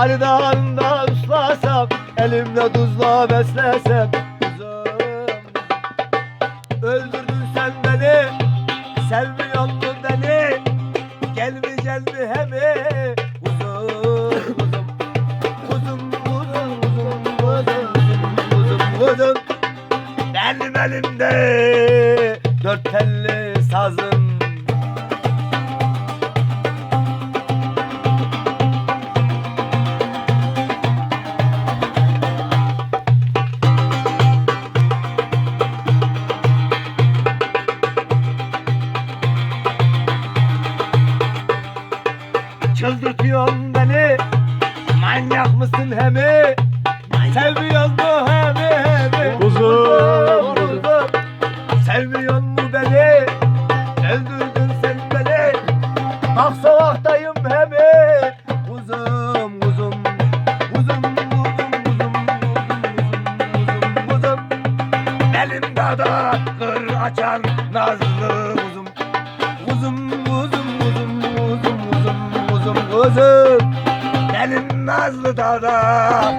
Ali Dağı'nda uslasam Elimde tuzla beslesem. Öldürdün sen beni Sevmiyor mu beni Gelmeyecek mi hemi. Kuzum Kuzum Kuzum kuzum kuzum kuzum kuzum kuzum. Benim elimde Dört telli sazım Çıldırtıyorsun beni. Manyak mısın hemi? Sevmiyor mu hemi hemi? Kuzum. kuzum Sevmiyor mu beni? Öldürdün sen beni. Bak sokaktayım hemi. Kuzum kuzum Kuzum kuzum kuzum kuzum kuzum kuzum Elim dağda kır açar nazlı kuzum Benim nazlı dağda